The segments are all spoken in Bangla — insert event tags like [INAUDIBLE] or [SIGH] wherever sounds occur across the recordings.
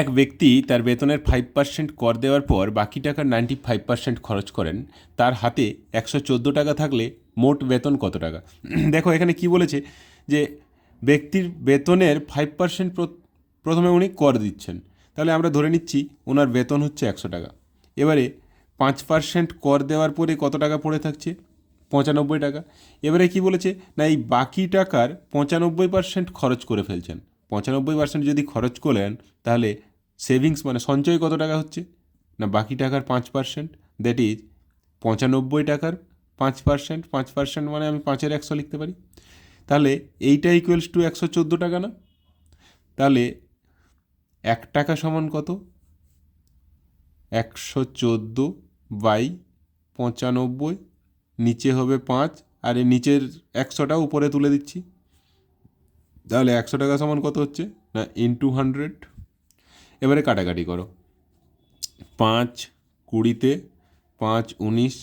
এক ব্যক্তি তার বেতনের ফাইভ পার্সেন্ট কর দেওয়ার পর বাকি টাকার নাইনটি ফাইভ পার্সেন্ট খরচ করেন। তার হাতে একশো চোদ্দ টাকা থাকলে মোট বেতন কত টাকা? [CLEARS THROAT] দেখো, এখানে কি বলেছে যে ব্যক্তির বেতনের ফাইভ পার্সেন্ট প্রথমে উনি কর দিচ্ছেন। তাহলে আমরা ধরে নিচ্ছি ওনার বেতন হচ্ছে একশো টাকা। এবারে পাঁচ পার্সেন্ট কর দেওয়ার পরে কত টাকা পড়ে থাকছে? পঁচানব্বই টাকা। এবারে কি বলেছে? না, এই বাকি টাকার পঁচানব্বই পার্সেন্ট খরচ করে ফেলছেন। পঁচানব্বই পার্সেন্ট যদি খরচ করলেন, তাহলে সেভিংস মানে সঞ্চয় কত টাকা হচ্ছে? না, বাকি টাকার পাঁচ পার্সেন্ট দ্যাট ইজ পঁচানব্বই টাকার পাঁচ পার্সেন্ট পাঁচ পার্সেন্ট মানে আমি পাঁচের একশো লিখতে পারি। তাহলে এইটা ইকুয়ালস টু একশো চোদ্দ টাকা না? তাহলে এক টাকা সমান কত? একশো চোদ্দ বাই পঁচানব্বই, নিচে হবে পাঁচ, আর নিচের একশোটা উপরে তুলে দিচ্ছি। তাহলে একশো টাকা সমান কত হচ্ছে? না ইন্টু হান্ড্রেড এবারে কাটাকাটি করো। পাঁচ কুড়িতে, পাঁচ উনিশ,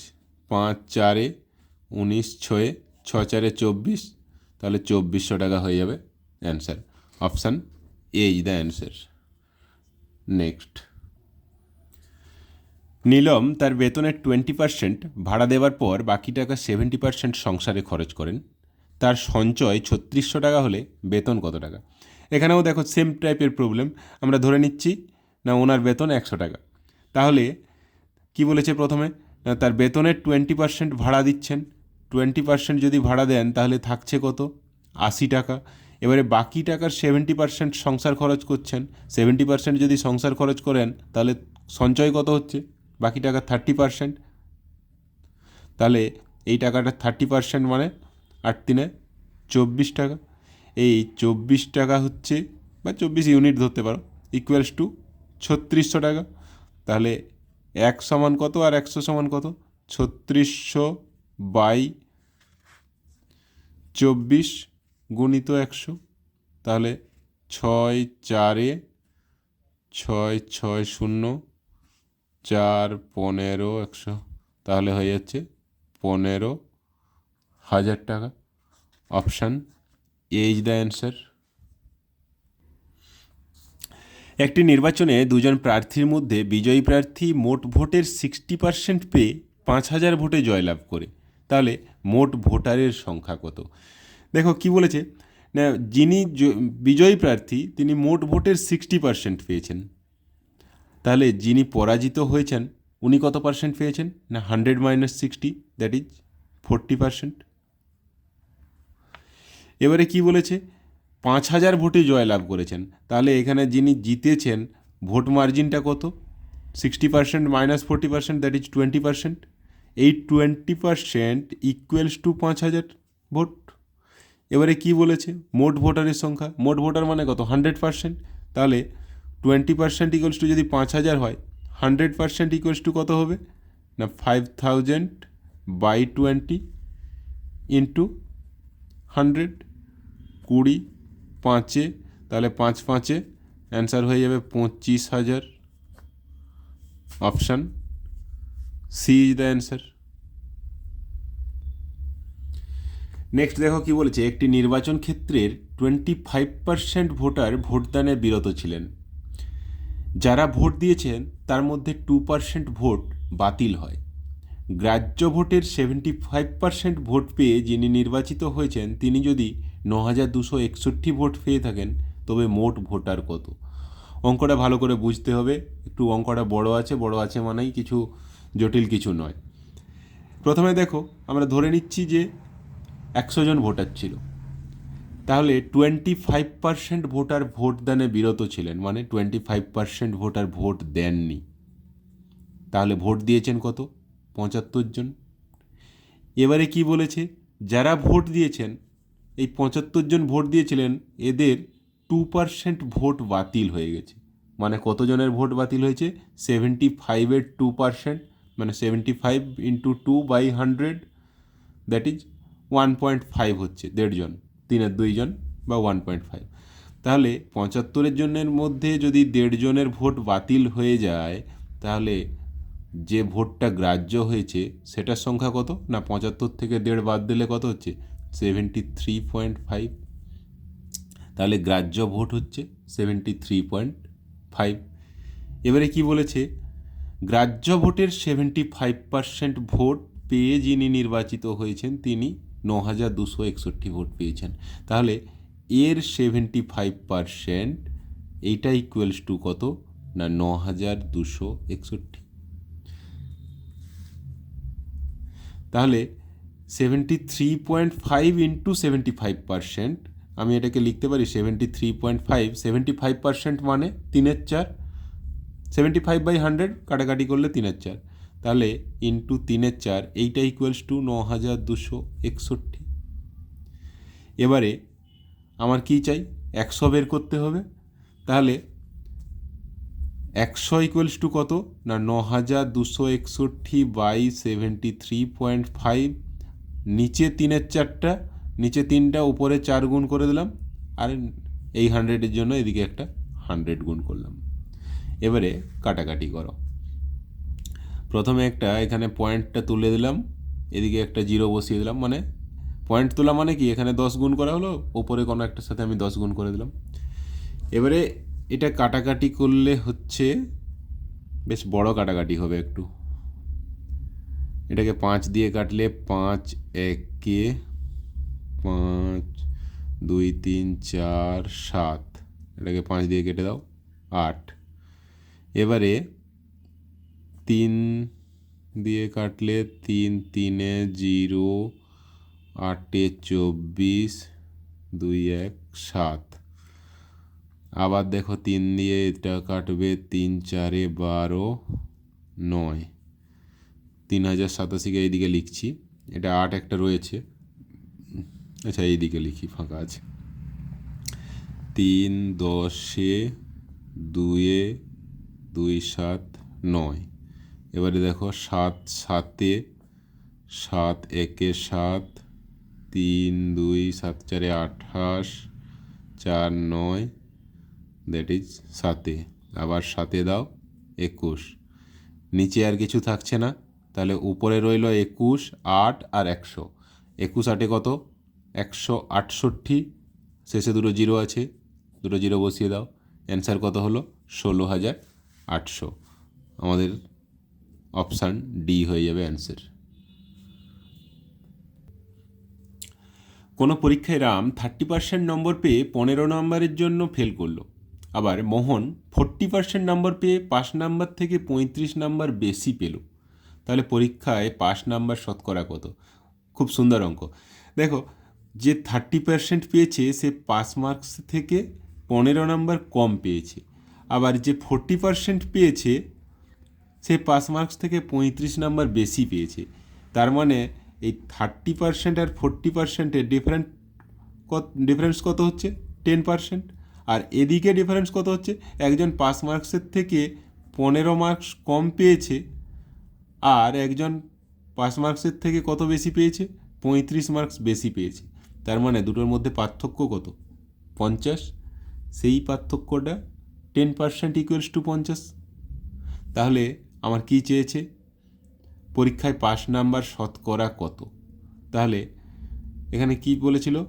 পাঁচ চারে, উনিশ ছয়ে, ছ চারে চব্বিশ। তাহলে চব্বিশশো টাকা হয়ে যাবে। Answer option A is the answer next Neelam তার বেতনের টোয়েন্টি পার্সেন্ট ভাড়া দেওয়ার পর বাকি টাকা সেভেন্টি পার্সেন্ট সংসারে খরচ করেন। তার সঞ্চয় ছত্রিশশো টাকা হলে বেতন কত টাকা? এখানেও দেখো সেম টাইপের প্রবলেম আমরা ধরে নিচ্ছি, না ওনার বেতন একশো টাকা। তাহলে কি বলেছে প্রথমে? না, তার বেতনের টোয়েন্টি পার্সেন্ট ভাড়া দিচ্ছেন। টোয়েন্টি পার্সেন্ট যদি ভাড়া দেন, তাহলে থাকছে কত? আশি টাকা। এবারে বাকি টাকার সেভেন্টি পার্সেন্ট সংসার খরচ করছেন। সেভেন্টি পার্সেন্ট যদি সংসার খরচ করেন, তাহলে সঞ্চয় কত হচ্ছে? বাকি টাকা থার্টি পার্সেন্ট তাহলে এই টাকাটা থার্টি পার্সেন্ট মানে আট তিনে চব্বিশ টাকা। এই চব্বিশ টাকা হচ্ছে, বা চব্বিশ ইউনিট ধরতে পারো ইকুয়ালস টু ছত্রিশশো টাকা। তাহলে এক সমান কত আর একশো সমান কত? ছত্রিশশো বাই চব্বিশ গুণিত একশো। তাহলে ছয় চারে ছয় ছয় শূন্য, চার পনেরো একশো। তাহলে হয়ে যাচ্ছে পনেরো হাজার টাকা। Option A is the answer একটি নির্বাচনে দুজন প্রার্থীর মধ্যে বিজয়ী প্রার্থী মোট ভোটের সিক্সটি পার্সেন্ট পেয়ে পাঁচ হাজার ভোটে জয়লাভ করে। তাহলে মোট ভোটারের সংখ্যা কত? দেখো কি বলেছে, না, যিনি বিজয়ী প্রার্থী, তিনি মোট ভোটের সিক্সটি পার্সেন্ট পেয়েছেন। তাহলে যিনি পরাজিত হয়েছেন, উনি কত পার্সেন্ট পেয়েছেন? না hundred minus sixty that is forty percent এবারে কি বলেছে? পাঁচ হাজার ভোটে জয়লাভ করেছেন। তাহলে এখানে যিনি জিতেছেন, ভোট মার্জিনটা কত? Sixty percent minus forty percent that is twenty percent এই টোয়েন্টি পার্সেন্ট ইকুয়ালস টু পাঁচ হাজার ভোট। এবারে কি বলেছে? মোট ভোটারের সংখ্যা। মোট ভোটার মানে কত? হান্ড্রেড পার্সেন্ট তাহলে টোয়েন্টি পার্সেন্ট ইকুয়ালস টু যদি পাঁচ হাজার হয় হান্ড্রেড পার্সেন্ট ইকুয়ালস টু কত হবে? না five thousand by twenty into hundred কুড়ি পাঁচে, তাহলে পাঁচ পাঁচে অ্যান্সার হয়ে যাবে পঁচিশ হাজার। Option C is the answer next দেখো কি বলেছে, একটি নির্বাচন ক্ষেত্রের টোয়েন্টি ফাইভ পার্সেন্ট ভোটার ভোটদানে বিরত ছিলেন। যারা ভোট দিয়েছেন, তার মধ্যে টু পার্সেন্ট ভোট বাতিল হয়। গ্রাহ্য ভোটের সেভেন্টি ফাইভ পার্সেন্ট ভোট পেয়ে যিনি নির্বাচিত হয়েছেন, তিনি যদি ন হাজার দুশো একষট্টি ভোট পেয়ে থাকেন, তবে মোট ভোটার কত? অঙ্কটা ভালো করে বুঝতে হবে। একটু অঙ্কটা বড় আছে বড় আছে মানেই কিছু জটিল কিছু নয়। প্রথমে দেখো, আমরা ধরে নিচ্ছি যে একশো জন ভোটার ছিল। তাহলে twenty five percent voter vote ভোটদানে বিরত ছিলেন মানে twenty five percent voter vote দেননি। তাহলে ভোট দিয়েছেন কত? পঁচাত্তর জন। এবারে কি বলেছে? যারা ভোট দিয়েছেন, এই পঁচাত্তর জন ভোট দিয়েছিলেন, এদের টু পার্সেন্ট ভোট বাতিল হয়ে গেছে। মানে কতজনের ভোট বাতিল হয়েছে? সেভেন্টি ফাইভের টু পার্সেন্ট মানে seventy five into two by hundred that is one point five হচ্ছে দেড়জন তিনের দুইজন বা ওয়ান পয়েন্ট ফাইভ তাহলে পঁচাত্তরের জনের মধ্যে যদি দেড়জনের ভোট বাতিল হয়ে যায়, তাহলে যে ভোটটা গ্রাহ্য হয়েছে, সেটার সংখ্যা কত? না, পঁচাত্তর থেকে দেড় বাদ দিলে কত হচ্ছে? সেভেন্টি থ্রি পয়েন্ট ফাইভ তাহলে গ্রাহ্য ভোট হচ্ছে সেভেন্টি থ্রি পয়েন্ট ফাইভ এবারে কি বলেছে? গ্রাহ্য ভোটের সেভেন্টি ফাইভ পার্সেন্ট ভোট পেয়ে যিনি নির্বাচিত হয়েছেন, তিনি ন হাজার দুশো একষট্টি ভোট পেয়েছেন। তাহলে এর সেভেন্টি ফাইভ পার্সেন্ট এইটা ইকুয়ালস টু কত? না ন হাজার দুশো একষট্টি। তাহলে seventy three point five into seventy five percent আমি এটাকে লিখতে পারি seventy three point five seventy five percent মানে তিনের চার সেভেন্টি ফাইভ বাই হান্ড্রেড কাটাকাটি করলে তিনের চার। তাহলে ইন্টু তিনের চার, এইটা ইকুয়ালস টু ন হাজার দুশো একষট্টি। এবারে আমার কি চাই? একশো বের করতে হবে। তাহলে একশো ইকুয়ালস টু কত? না ন হাজার দুশো একষট্টি by seventy three point five নিচে তিনের চারটা, নিচে তিনটা, উপরে চার গুণ করে দিলাম, আর এই হান্ড্রেডের জন্য এদিকে একটা হান্ড্রেড গুণ করলাম। এবারে কাটাকাটি করো। প্রথমে একটা এখানে পয়েন্টটা তুলে দিলাম, এদিকে একটা জিরো বসিয়ে দিলাম মানে পয়েন্ট তোলা মানে কি? এখানে দশ গুণ করা হলো ওপরে কোনো একটার সাথে আমি দশ গুণ করে দিলাম। এবারে এটা কাটাকাটি করলে হচ্ছে বেশ বড় কাটাকাটি হবে একটু। এটাকে পাঁচ দিয়ে কাটলে পাঁচ, একে পাঁচ, দুই, তিন, চার, সাত। এটাকে পাঁচ দিয়ে কেটে দাও, আট। এবারে তিন দিয়ে কাটলে তিন, তিনে জিরো, আটে চব্বিশ, দুই, এক, সাত। আবার দেখো তিন দিয়ে এটা কাটবে তিন, চারে বারো, নয়। তিন হাজার সাতাশিকে এইদিকে লিখছি। এটা আট একটা রয়েছে। আচ্ছা এইদিকে লিখি, ফাঁকা আছে। তিন, দশে, দুয়ে, দুই, সাত, নয়। এবারে দেখো সাত, সাতে, সাত, একে সাত, তিন, দুই, সাত, চারে আঠাশ, চার, নয় দ্যাট ইজ সাতে। আবার সাতে দাও, একুশ। নিচে আর কিছু থাকছে না, তাহলে উপরে রইল একুশ, আট আর একশো। একুশ আটে কত? একশো আটষট্টি। শেষে দুটো জিরো আছে, দুটো জিরো বসিয়ে দাও। অ্যান্সার কত হলো? ষোলো হাজার আটশো। আমাদের অপশান ডি হয়ে যাবে অ্যান্সার কোনো পরীক্ষায় রাম থার্টি পার্সেন্ট নম্বর পেয়ে পনেরো নম্বরের জন্য ফেল করল। আবার মোহন ফোরটি পার্সেন্ট নাম্বার পেয়ে পাস নাম্বার থেকে পঁয়ত্রিশ নাম্বার বেশি পেল। তাহলে পরীক্ষায় পাস নাম্বার শতকরা কত? খুব সুন্দর অঙ্ক। দেখো, যে থার্টি পার্সেন্ট পেয়েছে, সে পাস মার্কস থেকে পনেরো নাম্বার কম পেয়েছে। আবার যে ফোরটি পার্সেন্ট পেয়েছে, সে পাস মার্কস থেকে পঁয়ত্রিশ নাম্বার বেশি পেয়েছে। তার মানে এই থার্টি পার্সেন্ট আর ফোরটি পার্সেন্টের ডিফারেন্ট কত ডিফারেন্স কত হচ্ছে? টেন পার্সেন্ট আর এদিকে ডিফারেন্স কত হচ্ছে? একজন পাস মার্কসের থেকে পনেরো মার্কস কম পেয়েছে আর একজন পাস মার্কসের থেকে কত বেশি পেয়েছে? পঁয়ত্রিশ মার্কস বেশি পেয়েছে। তার মানে দুটোর মধ্যে পার্থক্য কত? পঞ্চাশ। সেই পার্থক্যটা টেন পার্সেন্ট ইকুয়ালস টু পঞ্চাশ। তাহলে আমার কি চেয়েছে? পরীক্ষায় পাস নাম্বার শতকরা কত? তাহলে এখানে কি বলেছিল?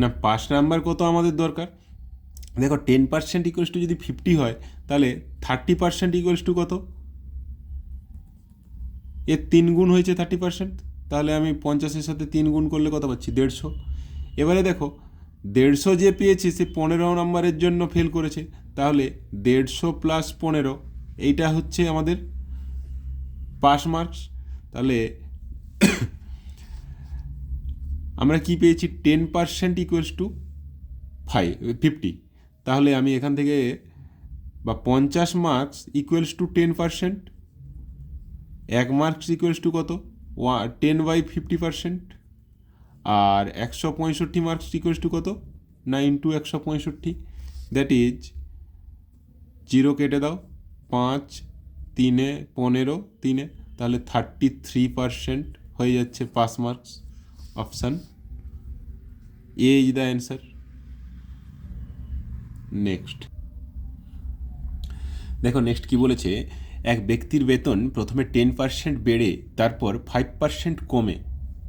না পাস নাম্বার কত আমাদের দরকার? দেখো টেন পার্সেন্ট ইকুয়ালস টু যদি ফিফটি হয়, তাহলে থার্টি পার্সেন্ট ইকুয়ালস টু কত? এর তিন গুণ হয়েছে থার্টি পার্সেন্ট তাহলে আমি পঞ্চাশের সাথে তিন গুণ করলে কত পাচ্ছি? দেড়শো। এবারে দেখো, দেড়শো যে পেয়েছে, সে পনেরো নম্বরের জন্য ফেল করেছে, তাহলে দেড়শো প্লাস পনেরো, এইটা হচ্ছে আমাদের পাস মার্কস তাহলে আমরা কি পেয়েছি? Ten percent equals to five fifty তাহলে আমি এখান থেকে, বা পঞ্চাশ marks equals to ten percent এক মার্কস ইকুয়ালস টু কত? ওয়া টেন বাই ফিফটি পার্সেন্ট আর একশো পঁয়ষট্টি মার্কস ইকুয়ালস টু কত? নাইন টু একশো পঁয়ষট্টি. দ্যাট ইজ জিরো কেটে দাও, পাঁচ, তিনে, পনেরো, তিনে, তাহলে থার্টি থ্রি পার্সেন্ট হয়ে যাচ্ছে pass marks option A is the answer next দেখো নেক্সট কি বলেছে? এক ব্যক্তির বেতন প্রথমে টেন পার্সেন্ট বেড়ে, তারপর ফাইভ পার্সেন্ট কমে,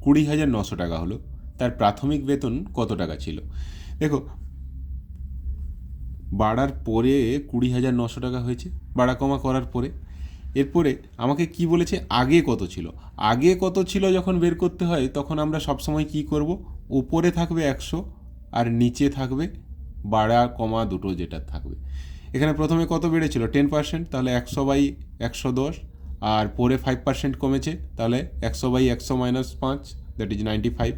কুড়ি হাজার নশো টাকা হলো। তার প্রাথমিক বেতন কত টাকা ছিল? দেখো, বাড়ার পরে কুড়ি হাজার নশো টাকা হয়েছে, বাড়া কমা করার পরে। এরপরে আমাকে কি বলেছে? আগে কত ছিল? আগে কত ছিল যখন বের করতে হয়, তখন আমরা সবসময় কি করব? ওপরে থাকবে একশো আর নিচে থাকবে বাড়া কমা দুটো যেটা থাকবে। এখানে প্রথমে কত বেড়েছিল? টেন পার্সেন্ট তাহলে একশো বাই একশো দশ, আর পরে ফাইভ পার্সেন্ট কমেছে, তাহলে একশো বাই একশো মাইনাস পাঁচ দ্যাট ইজ নাইনটি ফাইভ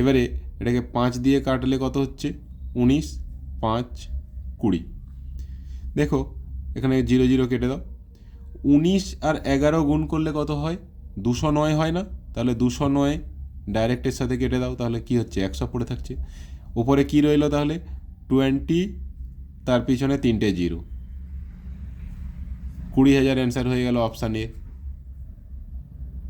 এবারে এটাকে পাঁচ দিয়ে কাটলে কত হচ্ছে? উনিশ, পাঁচ, কুড়ি। দেখো, এখানে জিরো জিরো কেটে দাও। উনিশ আর এগারো গুণ করলে কত হয়? দুশো নয় হয় না? তাহলে দুশো নয় ডাইরেক্টের সাথে কেটে দাও, তাহলে কি হচ্ছে? একশো পড়ে থাকছে। উপরে কি রইল তাহলে? টোয়েন্টি তার পিছনে তিনটে জিরো কুড়ি হাজার অ্যান্সার হয়ে গেল অপশান এ